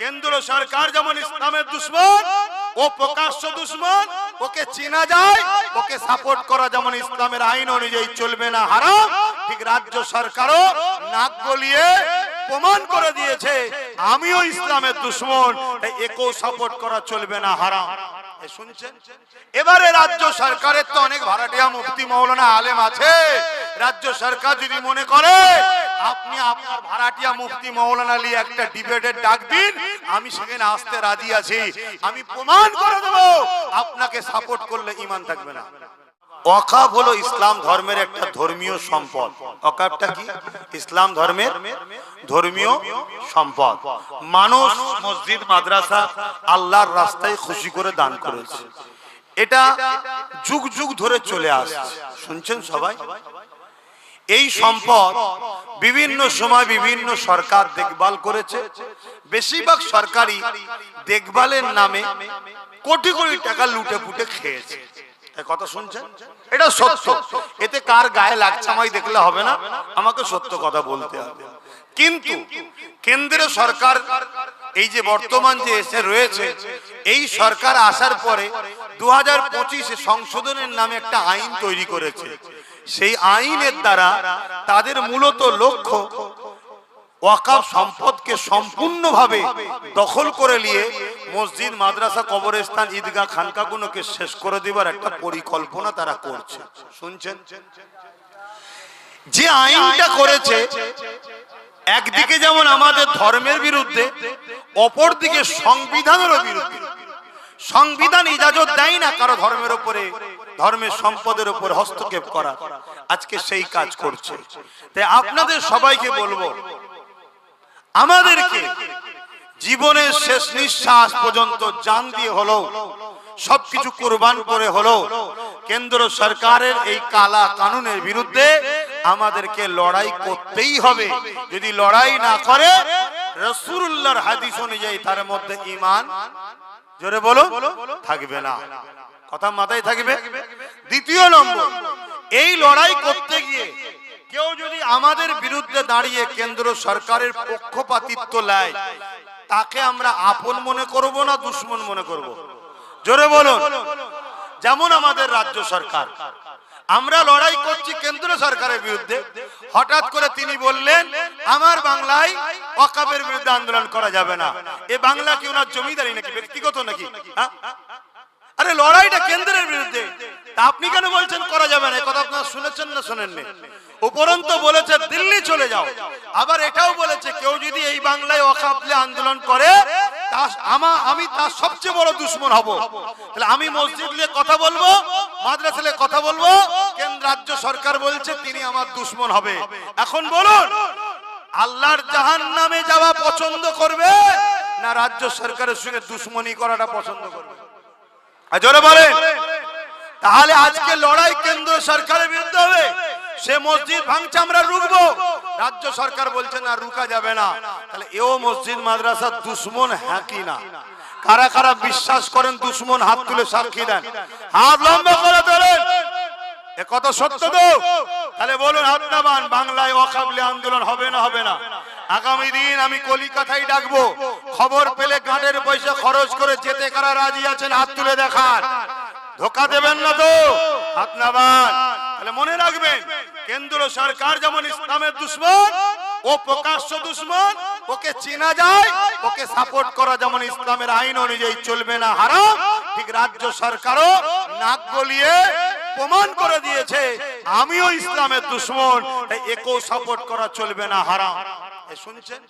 কেন্দ্র সরকার যেমন ইসলামের দুশ্মন, ও প্রকাশ্য দুশ্মন, ওকে চেনা যায়, ওকে সাপোর্ট করা যেমন ইসলামের আইন অনুযায়ী চলবে না, হারাম। ঠিক রাজ্য সরকারও নাক গলিয়ে প্রমাণ করে দিয়েছে, আমিও ইসলামের দুশ্মন, তাই একেও সাপোর্ট করা চলবে না, হারাম। এ শুনছেন? এবারে রাজ্য সরকারের তো অনেক ভাড়াটিয়া মুফতি মৌলানা আলেম আছে। রাজ্য সরকার যদি মনে করে, আপনি আপনার ভাড়াটিয়া মুফতি মৌলানা নিয়ে একটা ডিবেটের ডাক দিন, আমি সেখানে আসতে রাজি আছি। আমি প্রমাণ করে দেবো, আপনাকে সাপোর্ট করলে ইমান থাকবে না। ওয়াকাফ হলো ইসলাম ধর্মের একটা ধর্মীয় সম্পদ। ওয়াকাফটা কি? ইসলাম ধর্মের ধর্মীয় সম্পদ। মানুষ মসজিদ, মাদ্রাসা আল্লাহর রাস্তায় খুশি করে দান করেছে। এটা যুগ যুগ ধরে চলে আসছে। শুনছেন সবাই? এই সম্পদ বিভিন্ন সময় বিভিন্ন সরকার দেখভাল করেছে। বেশিরভাগ সরকারি দেখভালের নামে কোটি কোটি টাকা লুটে পুটে খেয়েছে। এটা কার গায়ে লাগছে আমায় দেখলে হবে না? আমাকে সত্য কথা বলতে হবে। কিন্তু কেন্দ্রীয় সরকার এই যে বর্তমান যে এসে রয়েছে, এই সরকার আসার পরে দু হাজার সংশোধনের নামে একটা আইন তৈরি করেছে। সেই আইনের দ্বারা তাদের মূলত লক্ষ্য ওয়াকাফ সম্পদকে সম্পূর্ণভাবে দখল করে নিয়ে মসজিদ, মাদ্রাসা, কবরস্থান, ঈদগাহ, খানকাগুলোকে শেষ করে দেবার একটা পরিকল্পনা তারা করছে। শুনছেন? যে আইনটা করেছে, একদিকে যেমন আমাদের ধর্মের বিরুদ্ধে অপর দিকে সংবিধানেরও বিরুদ্ধে। সংবিধান ইজাজত দেয় না কারও ধর্মের উপরে, ধর্মের সম্পদের উপর হস্তক্ষেপ করা। আজকে সেই কাজ করছে। তাই আপনাদের সবাইকে বলব, আমাদেরকে জীবনের শেষ নিঃশ্বাস পর্যন্ত জান দিয়ে হলো সবকিছু কোরবান করে হলো কেন্দ্র সরকারের এই কালা কানুনের বিরুদ্ধে আমাদেরকে লড়াই করতেই হবে। যদি লড়াই না করে রসুল্লাহর হাদিস অনুযায়ী তার মধ্যে ইমান জোরে বলো, থাকবে না। কথা মাথায় থাকবে? দ্বিতীয় নম্বর, এই লড়াই করতে গিয়ে কেউ যদি আমাদের বিরুদ্ধে দাঁড়িয়ে কেন্দ্র সরকারের পক্ষপাতিত্ব নেয়, তাকে আমরা আপন মনে করব না দুশ্মন মনে করব? জোরে বলুন। যেমন আমাদের রাজ্য সরকার আমরা লড়াই করছি কেন্দ্র সরকারের বিরুদ্ধে। হঠাৎ করে তিনি বললেন, আমার বাংলায় ওয়াকাবের বিরুদ্ধে আন্দোলন করা যাবে না। এ বাংলা কি ওনার জমিদারি নাকি, ব্যক্তিগত নাকি? হ্যাঁ? আরে, লড়াইটা কেন্দ্রের বিরুদ্ধে। তা আপনি কেন বলছেন করা যাবে না? কথা আপনারা শুনেছেন না শোনেননি? উপরন্ত বলেছে, দিল্লি চলে যাও। আবার এটাও বলেছে, কেউ যদি এই বাংলায় অকাপলে আন্দোলন করে আমা, আমি তার সবচেয়ে বড় দুশ্মন হব। তাহলে আমি মসজিদ নিয়ে কথা বলব, মাদ্রাসা নিয়ে কথা বলব, কেন্দ্র, রাজ্য সরকার বলছে তিনি আমার দুশ্মন হবে। এখন বলুন, আল্লাহর জাহান নামে যাওয়া পছন্দ করবে না রাজ্য সরকারের সঙ্গে দুশ্মনী করাটা পছন্দ করবে? জোরে বলেন। তাহলে আজকে লড়াই কেন্দ্র সরকারের বিরুদ্ধে হবে? সে মসজিদ ভাঙছে, আমরা রুখবো। রাজ্য সরকার বলছে, না রুকা যাবে না। তাহলে এও মসজিদ, মাদ্রাসা দুশ্মন হ্যাঁ কি না? কারা কারা বিশ্বাস করেন, দুশ্মন হাত তুলে সাক্ষী দেন? হাত লম্বা করে তোলেন। এ কথা সত্য তো? তাহলে বলুন নামান বাংলায় ওয়াকাবলি আন্দোলন হবে না হবে না? আগামী দিন আমি কলিকাতায় ডাকবো। খবর পেলে গাঁটের পয়সা খরচ করে যেতে কারা রাজি আছেন, হাত তুলে দেখান। ধোকা দেবেন না তো? নামান তাহলে মনে রাখবেন, কেন্দ্র সরকার যেমন ইসলামের দুশ্মন, ও প্রকাশ্য দুশ্মন, ওকে চেনা যায়, ওকে সাপোর্ট করা যেমন ইসলামের আইন অনুযায়ী চলবে না, হারাম। ঠিক রাজ্য সরকারও নাক গলিয়ে প্রমাণ করে দিয়েছে, আমিও ইসলামের দুশ্মন একেও সাপোর্ট করা চলবে না, হারাম। এ শুনছেন?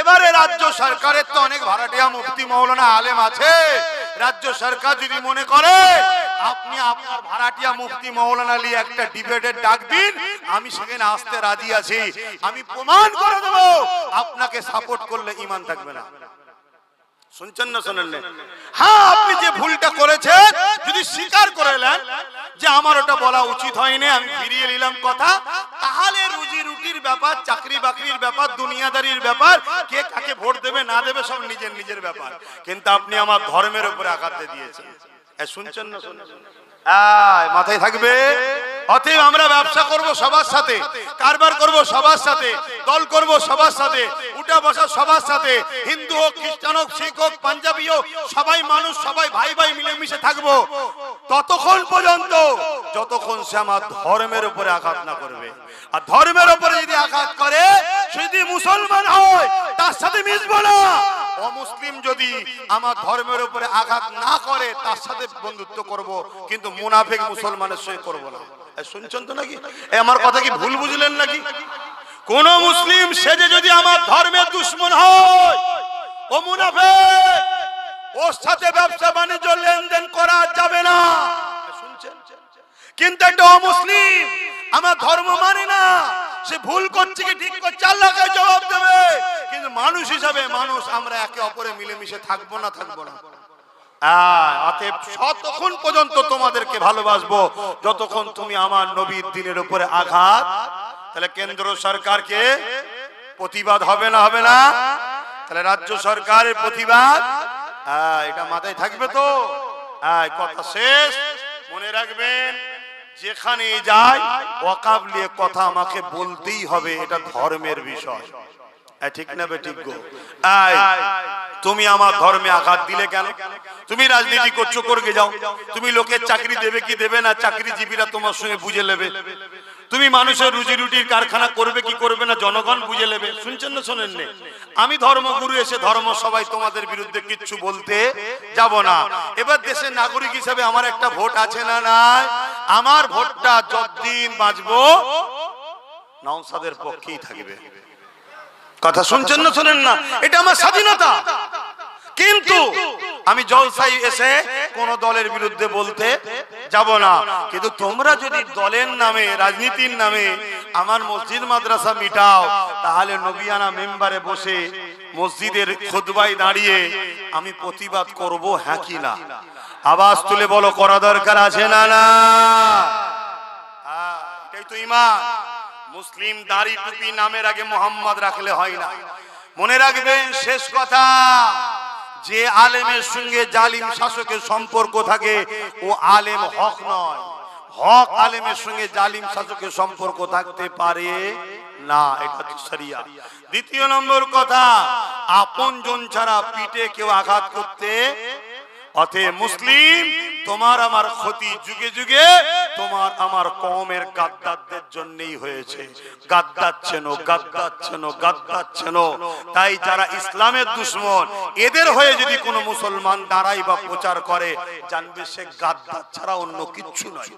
এবারে রাজ্য সরকারের তো অনেক ভাড়াটিয়া মুফতি, মৌলানা আলেম আছে। রাজ্য সরকার যদি মনে করে আপনি আপনার ভাড়াটিয়া মুফতি মৌলানা নিয়ে একটা ডিবেটের ডাক দিন, আমি সেখানে আসতে রাজি আছি। আমি প্রমাণ করে দেবো, আপনাকে সাপোর্ট করলে ইমান থাকবে না। শুনছেন না শোনেন হ্যাঁ আপনি যে ভুলটা করেছেন, যদি স্বীকার যে আমার ওটা বলা উচিত হয়নি, আমি ফিরিয়ে নিলাম কথা, তাহলে রুজি রুটির ব্যাপার, চাকরি বাকরির ব্যাপার, দুনিয়াদারির ব্যাপার, কে কাকে ভোট দেবে না দেবে সব নিজের নিজের ব্যাপার। কিন্তু আপনি আমার ধর্মের উপরে আঘাত দিয়ে দিয়েছেন। শুনছেন না মাথায় থাকবে? অতএব আমরা ব্যবসা করব সবার সাথে, কারবার করব সবার সাথে, দল করব সবার সাথে, উঠা বসা সবার সাথে, হিন্দু হোক, খ্রিস্টান হোক, শিখ হোক, পাঞ্জাবি হোক, সবাই মানুষ, সবাই ভাই ভাই মিলেমিশে থাকব। ততক্ষণ পর্যন্ত, যতক্ষণ সে আমার ধর্মের উপরে আঘাত না করবে। আর ধর্মের উপরে যদি আঘাত করে সে যদি মুসলমান হয়, তার সাথে মিশবো না। অমুসলিম যদি আমার ধর্মের উপরে আঘাত না করে, তার সাথে বন্ধুত্ব করব, কিন্তু মুনাফিক মুসলমানের সঙ্গে করব না। শুনছেন তো নাকি? আমার কথা কি ভুল বুঝলেন নাকি? কোন মুসলিম সেজে যদি আমার ধর্মের দুশ্মন হয়, ও মুনাফিক, ওর সাথে ব্যবসা বাণিজ্য লেনদেন করা যাবে না। শুনছেন? কিন্তু একটা অমুসলিম আমার ধর্ম মানে না সে ভুল করছে কি ঠিক করছে? আল্লাহকে জবাব দেবে। কিন্তু মানুষ হিসাবে মানুষ, আমরা একে অপরে মিলেমিশে থাকব না থাকব না। অতএব পর্যন্ত তোমাদেরকে ভালোবাসবো, যতক্ষণ তুমি আমার নবীর দিনের উপরে আঘাত, তাহলে কেন্দ্র সরকারকে প্রতিবাদ হবে না হবে না? তাহলে রাজ্য সরকারের প্রতিবাদ? এটা মাথায় থাকবে তো? কথা শেষ। মনে রাখবেন যেখানে যাই অকাবলিয়ে কথা আমাকে বলতেই হবে, এটা ধর্মের বিষয়। ঠিক না বে, ঠিক গো? তুমি আমার ধর্মে আঘাত দিলে কেন? তুমি রাজনীতি করছ করকে যাও। তুমি লোকের চাকরি দেবে কি দেবে না, চাকরিজীবীরা তোমার সঙ্গে বুঝে নেবে। তুমি মানুষের রুজি রুটির কারখানা করবে কি করবে না, জনগণ বুঝে নেবে। শুনছেন না, শোনেন নে? আমি ধর্মগুরু এসে ধর্ম সবাই তোমাদের বিরুদ্ধে কিচ্ছু বলতে যাব না। এবার দেশের নাগরিক হিসাবে আমার একটা ভোট আছে না নাই? আমার ভোটটা যতদিন বাঁচবো, নওসাদের পক্ষেই থাকবে। কথা শুনছেন না, শোনেন না? এটা আমার স্বাধীনতা। কিন্তু আমি জলসাই এসে কোন দলের বিরুদ্ধে বলতে যাব না। কিন্তু তোমরা যদি দলের নামে, রাজনীতির নামে আমার মসজিদ, মাদ্রাসা মিটাও, তাহলে নবিয়ানা মেম্বারে বসে মসজিদের খুতবায় দাঁড়িয়ে আমি প্রতিবাদ করব হ্যাঁ কি না? আওয়াজ তুলে বলো, করা দরকার আছে না না? এটাই তো ইমান। মুসলিম দাড়ি টুপি নামের আগে মোহাম্মদ রাখলে হয় না। মনে রাখবেন, শেষ কথা, যে আলেমের সঙ্গে জালিম শাসকের সম্পর্ক থাকে, ও আলেম হক নয়। হক আলেমের সঙ্গে জালিম শাসকের সম্পর্ক থাকতে পারে না, এটা তো শরিয়া। দ্বিতীয় নম্বর কথা আপন জন ছাড়া পিঠে কেউ আঘাত করতে অতএব মুসলিম, তোমার আমার ক্ষতি যুগে যুগে, তোমার আমার কমের গাদ্দারদের জন্যই হয়েছে। গাদ্দাচ্ছেন গাদ্দাচ্ছেন গাদ্দাচ্ছেন তাই যারা ইসলামের দুশ্মন, এদের হয়ে যদি কোনো মুসলমান দাঁড়াই বা প্রচার করে, জানবে সে গাদ্দার ছাড়া অন্য কিচ্ছু নয়।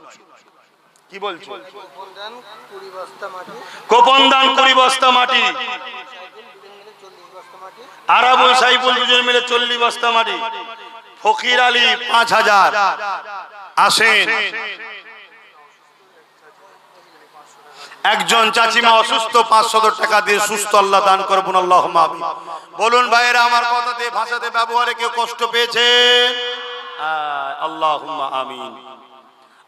কি বলছো? কুড়ি কোপন দান বস্তা বস্তা মাটি। আরাবুল সাইফুল দুজন মিলে চল্লিশ বস্তা মাটি। ফকির আলী পাঁচ হাজার। আসেন। একজন চাচিমা অসুস্থ, পাঁচশত টাকা দিয়ে সুস্থ আল্লাহ দান করবেন, আল্লাহ বলুন ভাইয়েরা, আমার কথাতে, ভাষাতে, ব্যবহারে কেউ কষ্ট পেয়েছে? আল্লাহ আমিন।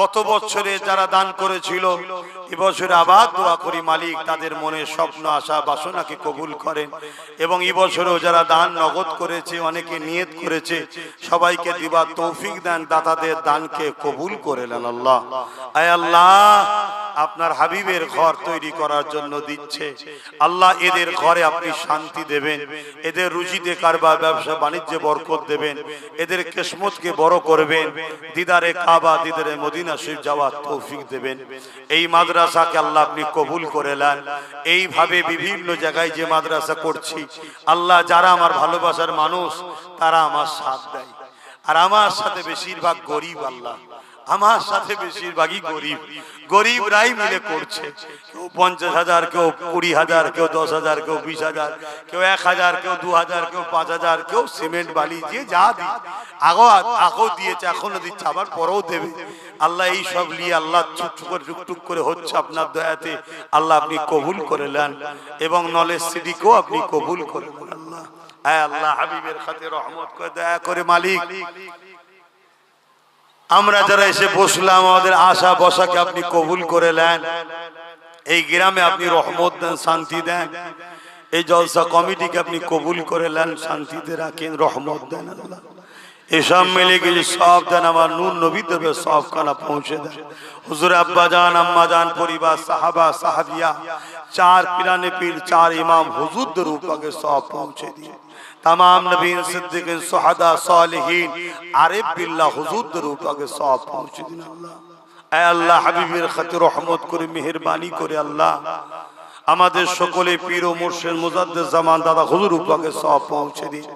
গত বছরে যারা দান করেছিল এবছরে আবার দোয়া করি মালিক, তাদের মনে স্বপ্ন, আশা, বাসনাকে কবুল করেন। এবং এবছরেও যারা দান নগদ করেছে, অনেকে নিয়ত করেছে, সবাইকে দিবা তৌফিক দেন, দাতাদের দানকে কবুল করে নেন আল্লাহ। আয় আল্লাহ আপনার হাবিবের ঘর তৈরি করার জন্য দিচ্ছে। আল্লাহ এদের ঘরে আপনি শান্তি দেবেন, এদের রুজিতে কারবার, ব্যবসা, বাণিজ্যে বরকত দেবেন, এদের কেসমতকে বড় করবেন, দিদারে কাবা, দিদারে মদিনা শরীফ যাওয়ার তৌফিক দেবেন। এই মাদ্রাসাকে আল্লাহ আপনি কবুল করে নেন। এইভাবে বিভিন্ন জায়গায় যে মাদ্রাসা করছি, আল্লাহ যারা আমার ভালোবাসার মানুষ, তারা আমার সাথ দেয়। আর আমার সাথে বেশিরভাগ গরিব আল্লাহ। আমার সাথে বেশিরভাগই গরিব। গরিবরাই মিলে করছে। কেউ পঞ্চাশ হাজার, কেউ কুড়ি হাজার, কেউ দশ হাজার, কেউ বিশ হাজার, কেউ এক হাজার, কেউ দু হাজার, কেউ পাঁচ হাজার, কেউ সিমেন্ট, বালি দিয়ে যা দি আগো আগেও দিয়েছে, এখনও দিচ্ছে, আবার পরেও দেবে। আল্লাহ এই সব নিয়ে আল্লাহ করে টুকটুক করে হচ্ছে আপনার দয়াতে। আল্লাহ আপনি কবুল করে নেন এবং নলেজ সিডিকেও আপনি কবুল করে নেন। আল্লাহ, হাবিবের খাতে রহমত করে, দয়া করে মালিক। আমরা যারা এসে বসলাম, আমাদের আশা বসাকে আপনি কবুল করে নেন। এই গ্রামে আপনি রহমত দেন, শান্তি দেন। এই জলসা কমিটিকে আপনি কবুল করে নেন, শান্তিতে রাখেন, রহমত দেন আল্লাহ। এসব মিলে কিছু সব দেন আমার নূর নবী দেবে সব খানা পৌঁছে দেন। হুজুর আব্বা জান, আম্মা জান, পরিবার, সাহাবা, সাহাবিয়া, চার পিরানে পীর, চার ইমাম, হুজুরদের উপকে সব পৌঁছে দিয়ে তাম নবীন সিদ্দিকিন, সোহাদা সালহীন, আরে বিল্লা হুজুরদের উপাকে সব পৌঁছে দিন আল্লাহ। আল্লাহ হাবিবের খাতে রহমত করে, মেহরবানি করে আল্লাহ। আমাদের সকলে পীর ও মোর্শেদ মুজাদ্দের জামান দাদা হুজুর উপাকে সব পৌঁছে দিন।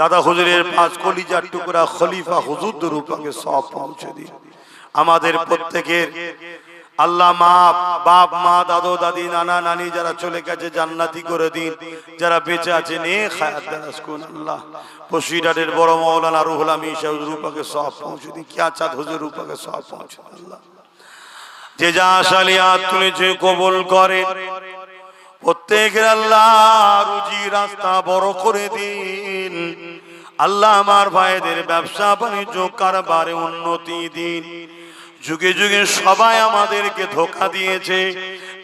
দাদা হুজুরের পাঁচ কলিজার টুকরা খলিফা হুজুরদের উপাকে সব পৌঁছে দিন। আমাদের প্রত্যেকের আল্লাহ মা, বাপ, মা, দাদু, দাদি, নানা, নানি যারা চলে গেছে জান্নাতি করে দিন। যারা বেঁচে আছে নে বড় মৌলানা রুহুল সাহেব রূপাকে সব পৌঁছে দিন। কিয়া চাঁদ হুজুর রূপাকে সব পৌঁছে আল্লাহ। যে যা আশালিয়াত তুলেছে কবল করে। প্রত্যেকের আল্লাহ রুজি রাস্তা বড় করে দিন। আল্লাহ আমার ভাইদের ব্যবসা বাণিজ্য কারবারে উন্নতি দিন। যুগে যুগে সবাই আমাদেরকে ধোকা দিয়েছে।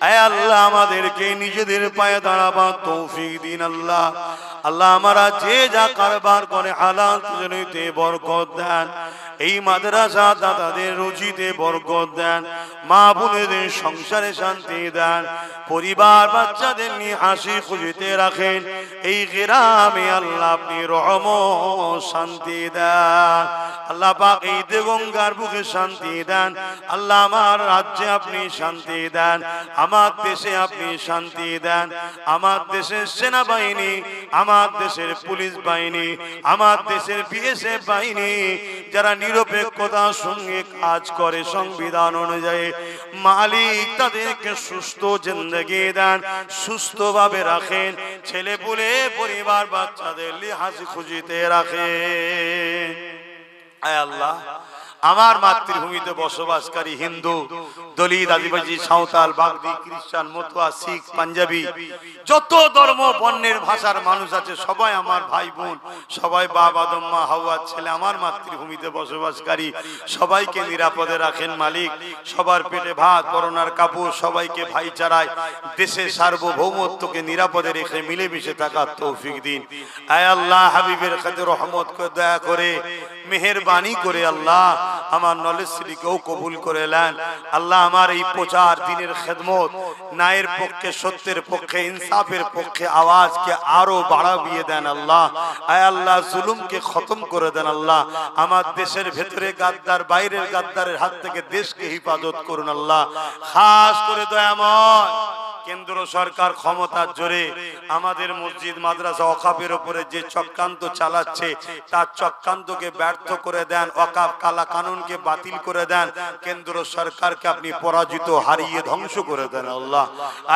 আয় আল্লাহ আমাদেরকে নিজেদের পায়ে দাঁড়াবার তৌফিক দিন আল্লাহ। আল্লাহ আমারা যে যা কারবার করে হালাল জনিতে বরকত দেন। এই মাদ্রাসা দাদাদের রুচিতে বরকত দেন। মা বোনেদের সংসারে শান্তি দেন। পরিবার বাচ্চাদের নিয়ে হাসি খুশিতে রাখেন। এই গ্রামে আল্লাহ আপনি রহম শান্তি দেন। আল্লাহ পাক এই দেগঙ্গার বুকে শান্তি দেন। আল্লাহ আমার রাজ্যে আপনি শান্তি দেন। আমার দেশে আপনি শান্তি দেন। আমার দেশের সেনাবাহিনী, আমার দেশের পুলিশ বাহিনী, আমার দেশের বিএসএফ বাহিনী, যারা নিরপেক্ষতার সঙ্গে কাজ করে সংবিধান অনুযায়ী, মালিক তাদেরকে সুস্থ জিন্দগি দেন, সুস্থভাবে রাখেন, ছেলে পুলে, পরিবার, বাচ্চাদের হাসি খুশিতে রাখেন। আয় আল্লাহ, আমার মাতৃভূমিতে বসবাসকারী হিন্দু দলিত আদিবাসী, সাঁওতাল, বাগদি, খ্রিস্টান, মতুয়া, শিখ, পাঞ্জাবি, যত ধর্ম, বর্ণের ভাষার মানুষ আছে, সবাই আমার ভাই বোন, সবাই বাপ, আদম, মা হাওয়ার ছেলে, আমার মাতৃভূমিতে বসবাসকারী, সবাইকে নিরাপদে রাখেন মালিক, সবার পেটে ভাত করোনার কাপড়, সবাইকে ভাইচারায়, দেশের সার্বভৌমত্বকে নিরাপদে রেখে মিলেমিশে থাকার তৌফিক দিন। আয় আল্লাহ, হাবিবের খাতে রহমত করে দয়া করে, মেহেরবানি করে আল্লাহ, আমার নলেজ সিটিকেও কবুল করে নেন। আল্লাহ আমার এই প্রচার দিনের খেদমত, ন্যায়ের পক্ষে, সত্যের পক্ষে, ইনসাফের পক্ষে আওয়াজকে আরও বাড়াবিয়ে দেন আল্লাহ। আয় আল্লাহ, জুলুমকে খতম করে দেন আল্লাহ। আমার দেশের ভেতরে গাদ্দার, বাইরের গাদ্দারের হাত থেকে দেশকে হিফাজত করুন আল্লাহ। খাস করে দয়াময়। কেন্দ্র সরকার ক্ষমতার জোরে আমাদের মসজিদ, মাদ্রাসা অকাপের উপরে যে চক্রান্ত চালাচ্ছে, তার চক্রান্তকে ব্যর্থ করে দেন অকাপ কালা কানুনকে বাতিল করে দেন, কেন্দ্র সরকারকে আপনি পরাজিত হারিয়ে ধ্বংস করে দেন, আল্লাহ।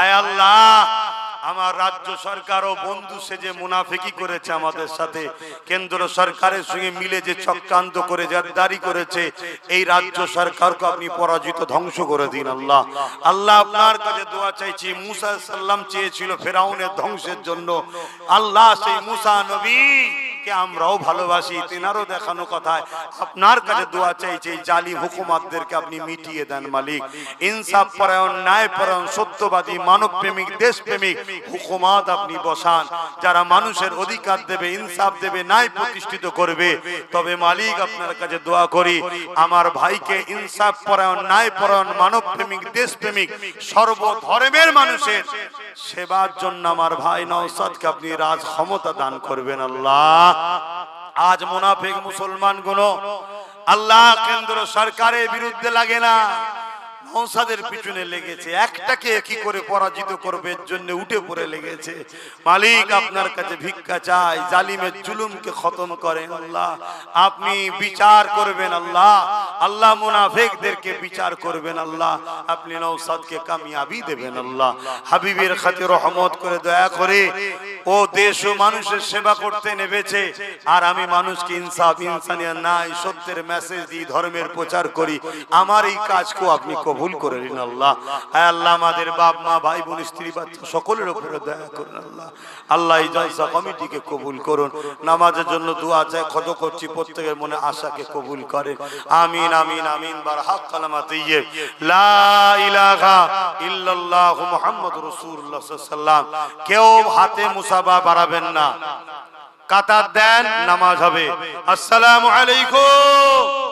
আয় আল্লাহ! আমার রাজ্য সরকারও বন্ধু সেজে মুনাফিকি করেছে আমাদের সাথে, কেন্দ্র সরকারের সঙ্গে মিলে যে চক্রান্ত করে জারদারি করেছে, এই রাজ্য সরকারকে আপনি পরাজিত ধ্বংস করে দিন আল্লাহ। আল্লাহ আপনার কাছে দোয়া চাইছি, মুসা সাল্লাম চেয়েছিল ফেরাউনের ধ্বংসের জন্য। আল্লাহ সেই মুসা নবী কে আমরাও ভালোবাসি, তেনারও দেখানো কথায় আপনার কাছে দোয়া চাইছে জালি হুকুমাতদেরকে আপনি মিটিয়ে দেন, মালিক। ইনসাফ পরায়ণ, ন্যায় পরায়ণ, সত্যবাদী মানব প্রেমিক দেশ প্রেমিক হুকুমাত আপনি বসান। যারা মানুষের অধিকার দেবে, ইনসাফ দেবে, ন্যায় প্রতিষ্ঠিত করবে, তবে মালিক আপনার কাছে দোয়া করি, আমার ভাইকে ইনসাফ পরায়ণ, ন্যায় পরায়ণ মানব প্রেমিক দেশ প্রেমিক সর্বধর্মের মানুষের সেবার জন্য আমার ভাই নওসাদকে আপনি রাজ ক্ষমতা দান করবেন, আল্লাহ। আজ মুনাফিক মুসলমানগুলো আল্লাহ কেন্দ্র সরকারের বিরুদ্ধে লাগে না। নৌসাদের পিছনে লেগেছে। একটাকে কি করে পরাজিত করবে? এর জন্য উঠে পড়ে লেগেছে। মালিক আপনার কাছে ভিক্ষা চাই জালিমের জুলুমকে খতম করেন আল্লাহ। আপনি বিচার করবেন আল্লাহ। আল্লাহ মুনাফেকদেরকে বিচার করবেন আল্লাহ। আপনি নৌসাদকে কামিয়াবি দেবেন আল্লাহ। হাবিবের খাতে রহমত করে দয়া করে ও দেশ ও মানুষের সেবা করতে নেবেছে আর আমি মানুষকে ইনসাফ ইনসানিয়া নাই সত্যের মেসেজ দিই ধর্মের প্রচার করি। আমার এই কাজকেও আপনি কবুল করে নিন আল্লাহ। আল্লাহ, আমাদের বাপ, মা, ভাই, বোন, স্ত্রী, বাচ্চা, সকলের উপরে দয়া করুন আল্লাহ। আল্লাহ এই জলসা কমিটিকে কবুল করুন। নামাজের জন্য দোয়া চাই খত করছি, প্রত্যেকের মনে আশাকে কবুল করে। আমিন আমিন আমিন বার হাক কালামা দিয়ে লা ইলাহা ইল্লাল্লাহ মুহাম্মাদুর রাসূলুল্লাহ সাল্লাল্লাহু আলাইহি কেউ হাতে মুসাবা বাড়াবেন না। কাতার দেন, নামাজ হবে। আসসালামু আলাইকুম।